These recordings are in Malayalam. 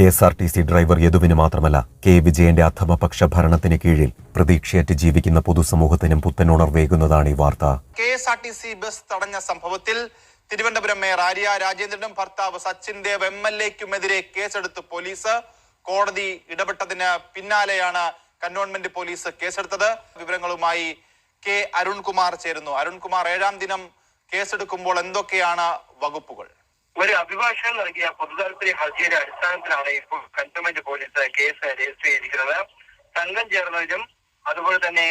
K S R T C driver യദുവിന് മാത്രമല്ല കെ വിജയന്റെ അധമപക്ഷ ഭരണത്തിന് കീഴിൽ പ്രതീക്ഷയറ്റ് ജീവിക്കുന്ന പൊതുസമൂഹത്തിനും പുത്തനുണർവേകുന്നതാണ് ഈ വാർത്ത. K S R T C bus തടഞ്ഞ സംഭവത്തിൽ തിരുവനന്തപുരം മേയർ ആര്യ രാജേന്ദ്രനും ഭർത്താവ് സച്ചിൻ ദേവ് എം എൽ എക്കുമെതിരെ കേസെടുത്ത് പോലീസ് കോടതി ഇടപെട്ടതിന് പിന്നാലെയാണ് കന്റോൺമെന്റ് പോലീസ് കേസെടുത്തത്. വിവരങ്ങളുമായി കെ അരുൺകുമാർ ചേരുന്നു. അരുൺകുമാർ ഏഴാം ദിനം കേസെടുക്കുമ്പോൾ എന്തൊക്കെയാണ് വകുപ്പുകൾ? ഒരു അഭിഭാഷകൻ നൽകിയ പൊതുതാൽപര്യ ഹർജിയുടെ അടിസ്ഥാനത്തിലാണ് ഇപ്പോൾ കന്റോൺമെന്റ് പോലീസ് കേസ് രജിസ്റ്റർ ചെയ്തിരിക്കുന്നത്. സംഘം ചേർന്നതിനും അതുപോലെ തന്നെ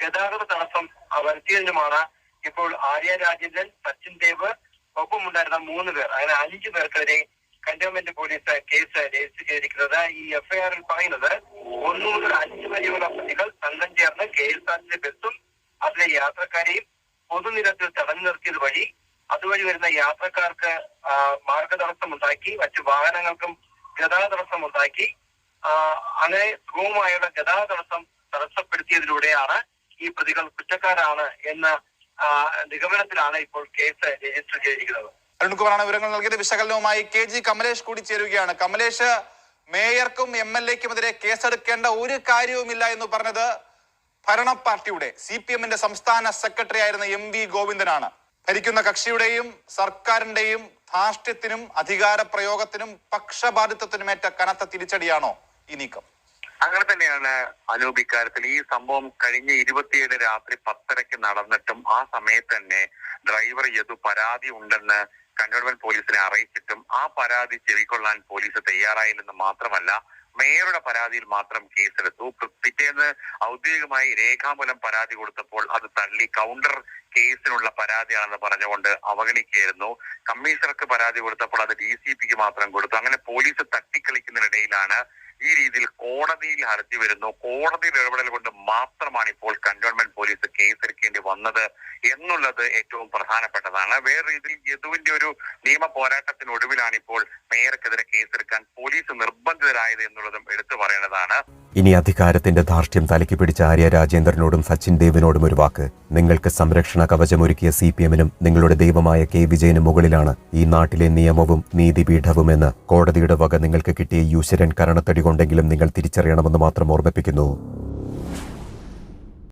ഗതാഗത തടസ്സം വരുത്തിയതിനുമാണ് ഇപ്പോൾ ആര്യ രാജേന്ദ്രൻ സച്ചിൻ ദേവ് ഒപ്പമുണ്ടായിരുന്ന മൂന്ന് പേർ. അങ്ങനെ അഞ്ചു പേർക്കെതിരെ കന്റോൺമെന്റ് പോലീസ് കേസ് രജിസ്റ്റർ ചെയ്തിരിക്കുന്നത്. ഈ എഫ്ഐആറിൽ പറയുന്നത് ഒന്നു മുതൽ അഞ്ച് വരെയുള്ള പ്രതികൾ സംഘം ചേർന്ന് കെ എസ് ആർ ബസ്സും അതിലെ യാത്രക്കാരെയും പൊതുനിരത്തിൽ തടഞ്ഞു നിർത്തിയത് വഴി അതുവഴി വരുന്ന യാത്രക്കാർക്ക് മാർഗ തടസ്സം ഉണ്ടാക്കി മറ്റു വാഹനങ്ങൾക്കും ഗതാഗത തടസ്സം ഉണ്ടാക്കി ആ, അങ്ങനെ സുഗമമായുള്ള ഗതാഗത തടസ്സം തടസ്സപ്പെടുത്തിയതിലൂടെയാണ് ഈ പ്രതികൾ കുറ്റക്കാരാണ് എന്ന നിഗമനത്തിലാണ് ഇപ്പോൾ കേസ് രജിസ്റ്റർ ചെയ്തിരിക്കുന്നത്. അരുൺകുമാറാണ് വിവരങ്ങൾ നൽകിയത്. വിശകലനവുമായി കെ ജി കമലേഷ് കൂടി ചേരുകയാണ്. കമലേഷ് മേയർക്കും എം എൽ എക്കുമെതിരെ കേസെടുക്കേണ്ട ഒരു കാര്യവുമില്ല എന്ന് പറഞ്ഞത് ഭരണ പാർട്ടിയുടെ സി പി എമ്മിന്റെ സംസ്ഥാന സെക്രട്ടറി ആയിരുന്ന എം വി ഗോവിന്ദനാണ്. ഭരിക്കുന്ന കക്ഷിയുടെയും സർക്കാരിന്റെയും ധാർഷ്ട്യത്തിനും അധികാര പ്രയോഗത്തിനും പക്ഷപാതിത്വത്തിനുമേറ്റ കനത്ത തിരിച്ചടിയാണോ ഈ നീക്കം? അങ്ങനെ തന്നെയാണ് അനൂപ് ഇക്കാര്യത്തിൽ. ഈ സംഭവം കഴിഞ്ഞ ഇരുപത്തിയേഴ് രാത്രി പത്തരയ്ക്ക് നടന്നിട്ടും ആ സമയത്ത് തന്നെ ഡ്രൈവർ യദു പരാതി ഉണ്ടെന്ന് കന്റോൺമെന്റ് പോലീസിനെ അറിയിച്ചിട്ടും ആ പരാതി ചെവിക്കൊള്ളാൻ പോലീസ് തയ്യാറായില്ലെന്ന് മാത്രമല്ല മേയറുടെ പരാതിയിൽ മാത്രം കേസെടുത്തു. പിറ്റേന്ന് ഔദ്യോഗികമായി രേഖാമൂലം പരാതി കൊടുത്തപ്പോൾ അത് തള്ളി. കൗണ്ടർ കേസിനുള്ള പരാതിയാണെന്ന് പറഞ്ഞുകൊണ്ട് അവഗണിക്കുകയായിരുന്നു. കമ്മീഷണർക്ക് പരാതി കൊടുത്തപ്പോൾ അത് ഡി സി പിക്ക് മാത്രം കൊടുത്തു. അങ്ങനെ പോലീസ് തട്ടിക്കളിക്കുന്നതിനിടയിലാണ് ഈ രീതിയിൽ കോടതിയിൽ ഹർജി വരുന്നു. കോടതിയുടെ ഇടപെടൽ കൊണ്ട് മാത്രമാണ് ഇപ്പോൾ കന്റോൺമെന്റ് പോലീസ് കേസെടുക്കേണ്ടി വന്നത് എന്നുള്ളത് ഏറ്റവും പ്രധാനപ്പെട്ടതാണ്. വേറെ ഇതിൽ യദുവിന്റെ ഒരു നിയമ പോരാട്ടത്തിനൊടുവിലാണ് ഇപ്പോൾ മേയർക്കെതിരെ കേസെടുക്കാൻ പോലീസ് നിർബന്ധിതരായത് എന്നുള്ളതും എടുത്തു പറയേണ്ടതാണ്. ഇനി അധികാരത്തിന്റെ ധാർഷ്ട്യം തലയ്ക്ക് പിടിച്ച ആര്യ രാജേന്ദ്രനോടും സച്ചിൻ ദേവിനോടും ഒരു വാക്ക്. നിങ്ങൾക്ക് സംരക്ഷണ കവചമൊരുക്കിയ സി പി എമ്മിനും നിങ്ങളുടെ ദൈവമായ കെ വിജയനും മുകളിലാണ് ഈ നാട്ടിലെ നിയമവും നീതിപീഠവുമെന്ന് കോടതിയുടെ വക നിങ്ങൾക്ക് കിട്ടിയ യൂശ്വരൻ കരണത്തടി കൊണ്ടെങ്കിലും നിങ്ങൾ തിരിച്ചറിയണമെന്ന് മാത്രം ഓർമ്മിപ്പിക്കുന്നു.